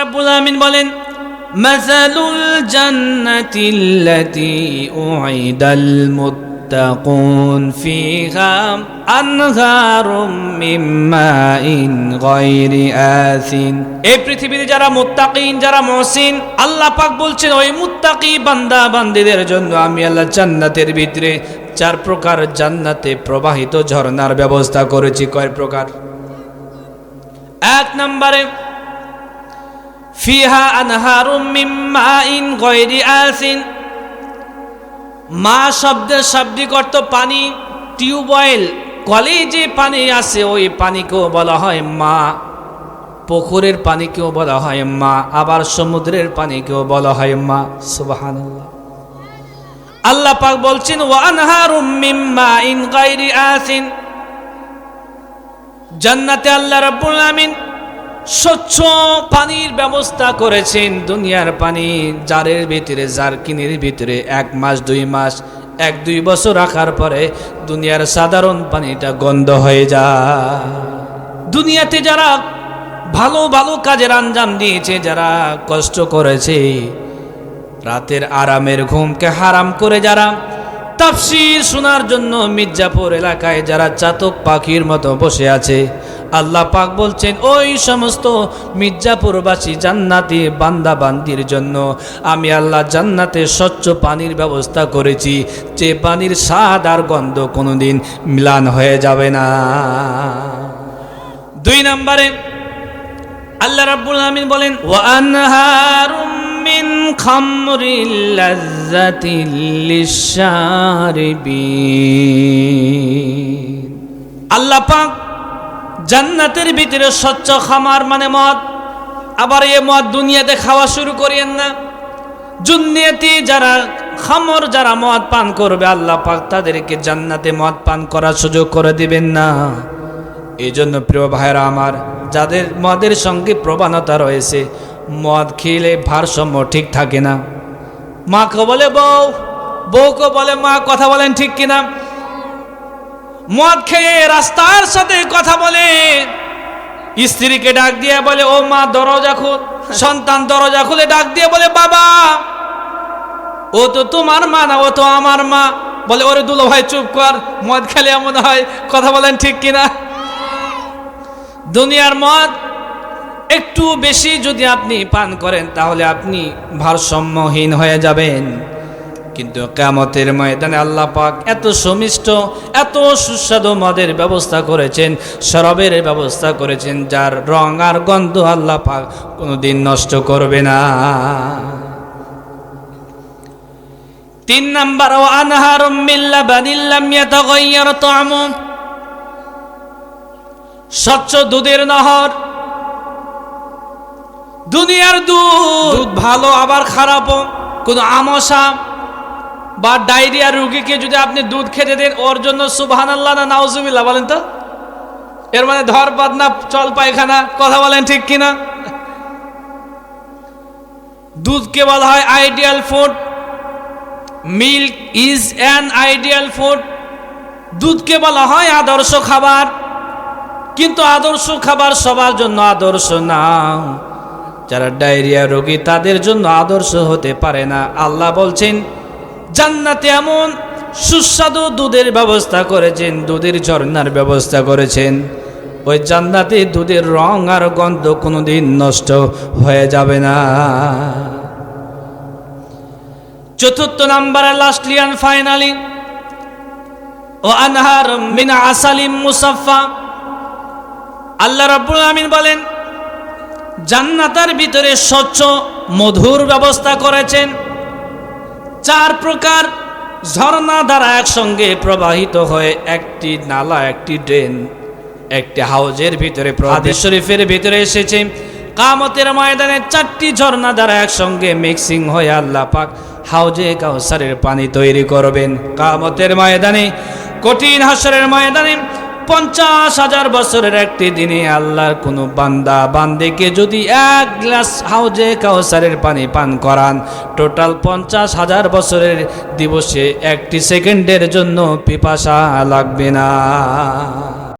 রাব্বুল আমিন বলেন মাসালুল জান্নাতিল্লাতী উইদাল মুত্তাকুন ফিহা আনহারুম মিন মাইন গায়রি আসিন এই পৃথিবীতে যারা মুত্তাকিন, যারা মুহসিন, আল্লাহ পাক বলছেন, ওই মুত্তাকি বান্দা বান্দীদের জন্য আমি আল্লাহ জান্নাতের ভিতরে চার প্রকার জান্নাতে প্রবাহিত ঝর্ণার ব্যবস্থা করেছি। কয় প্রকার? এক নম্বরে ফিহা আনহারুম মিন মাইন গায়রি আসিন মা শব্দের শাব্দিক অর্থ পানি টিউবওয়েল কলে যে পানি আছে, ওই পানিকেও বলা হয় মা। পুকুরের পানিকেও বলা হয় মা, আবার সমুদ্রের পানিকেও বলা হয় মা। সুবহানাল্লাহ। আল্লাহ পাক বলছেন জান্নাতে আল্লাহ রাব্বুল আমিন স্বচ্ছ পানির ব্যবস্থা করেছেন দুনিয়ার পানি, জারের ভিতরে, জারকিনির ভিতরে, এক মাস, দুই মাস, এক, দুই বছর রাখার পরে দুনিয়ার সাধারণ পানিটা গন্ধ হয়ে যায়। দুনিয়াতে যারা ভালো ভালো কাজের আঞ্জাম দিয়েছে, যারা কষ্ট করেছে, রাতের আরামের ঘুমকে হারাম করে যারা তাফসির শোনার জন্য মির্জাপুর এলাকায় যারা চাতক পাখির মতো বসে আছে আল্লাহ পাক বলছেন, ওই সমস্ত মির্জাপুরবাসী জান্নাতি বান্দা বান্দির জন্য আমি আল্লাহ জান্নাতে স্বচ্ছ পানির ব্যবস্থা করেছি। যে পানির স্বাদ আর গন্ধ কোনোদিন মিলান হয়ে যাবে না। দুই নম্বরে আল্লাহ রাব্বুল আমিন বলেন ওয়ানহারুম মিন আল্লাহ পাক জান্নাতের ভিতরে স্বচ্ছ খামার মানে মদ। আবার এ মদ দুনিয়াতে খাওয়া শুরু করিয়েন না। দুনিয়াতে যারা খামর, যারা মদ পান করবে, আল্লাহ পাক তাদেরকে জান্নাতে মদ পান করার সুযোগ করে দিবেন না। এই জন্য প্রিয় ভাইরা আমার, যাদের মদের সঙ্গে প্রবণতা রয়েছে, মদ খেলে ভারসাম্য ঠিক থাকে না। মাকে বলে বউ, বউকে বলে মা, কথা বলেন ঠিক কিনা? মদ খেয়ে রাস্তার সাথে কথা বলে। স্ত্রীকে ডাক দিয়ে বলে, ও মা, দরজা খুল। সন্তান দরজা খুলে ডাক দিয়ে বলে, বাবা, ও তো তোমার মা না, ও তো আমার মা। বলে, ওরে দুলো ভাই, চুপ কর। মদ খেলে এমন হয়, কথা বলেন ঠিক কিনা? দুনিয়ার মদ একটু বেশি যদি আপনি পান করেন, তাহলে আপনি ভারসাম্যহীন হয়ে যাবেন। কিন্তু কামতের ময়দানে আল্লাহ পাক এত সমিষ্ট, এত সুস্বাদু মদের ব্যবস্থা করেছেন, শরবের ব্যবস্থা করেছেন, যার রং আর গন্ধ আল্লাহ পাক কোনোদিন নষ্ট করবে না। তিন নাম্বার ও আনহার মিল্লা বানিল্লাম ইয়াতাগাইয়ার তামু। স্বচ্ছ দুধের নহর। দুনিয়ার দুধ। দুধ ভালো, আবার খারাপও। কোনো আমসা। বা ডায়রিয়া রুগীকে যদি আপনি দুধ খেতে দেন, ওর জন্য সুবহান আল্লাহ না নাউজুবিল্লাহ বলেন তো? এর মানে ধর না চল পায়খানা, কথা বলেন ঠিক কিনা? দুধকে বলা হয় ideal food, milk is an ideal food. দুধকে বলা হয় আদর্শ খাবার, কিন্তু আদর্শ খাবার সবার জন্য আদর্শ না। যারা ডায়রিয়া রোগী, তাদের জন্য আদর্শ হতে পারে না। আল্লাহ বলছেন জান্নাতে এমন সুস্বাদু দুধের ব্যবস্থা করেছেন, দুধের ঝর্ণার ব্যবস্থা করেছেন। ওই জান্নাতে দুধের রং আর গন্ধ কোনোদিন নষ্ট হয়ে যাবে না। চতুর্থ নাম্বারে লাস্টলি অ্যান্ড ফাইনালি ও আনহার মিনা আসালিম মুসাফা আল্লাহ রাব্বুল আমিন বলেন, জান্নাতার ভিতরে স্বচ্ছ মধুর ব্যবস্থা করেছেন। চার প্রকার ঝর্ণা দ্বারা একসঙ্গে প্রবাহিত হয়ে একটি নালা, একটি ড্রেন, একটি হাউজের ভিতরে হাদিস শরীফের ভিতরে এসেছে, কামতের ময়দানে চারটি ঝর্ণা দ্বারা একসঙ্গে মিক্সিং হয়ে আল্লাহ পাক হাউজে কাউসারের পানি তৈরি করবেন। কামতের ময়দানে, কঠিন হাসরের ময়দানে পঞ্চাশ হাজার বছরের একটি দিনে আল্লাহর কোনো বান্দা, বান্দিকে যদি এক গ্লাস হাউজে কাউসারের পানি পান করান, টোটাল পঞ্চাশ হাজার বছরের দিবসে একটি সেকেন্ডের জন্য পিপাসা লাগবে না।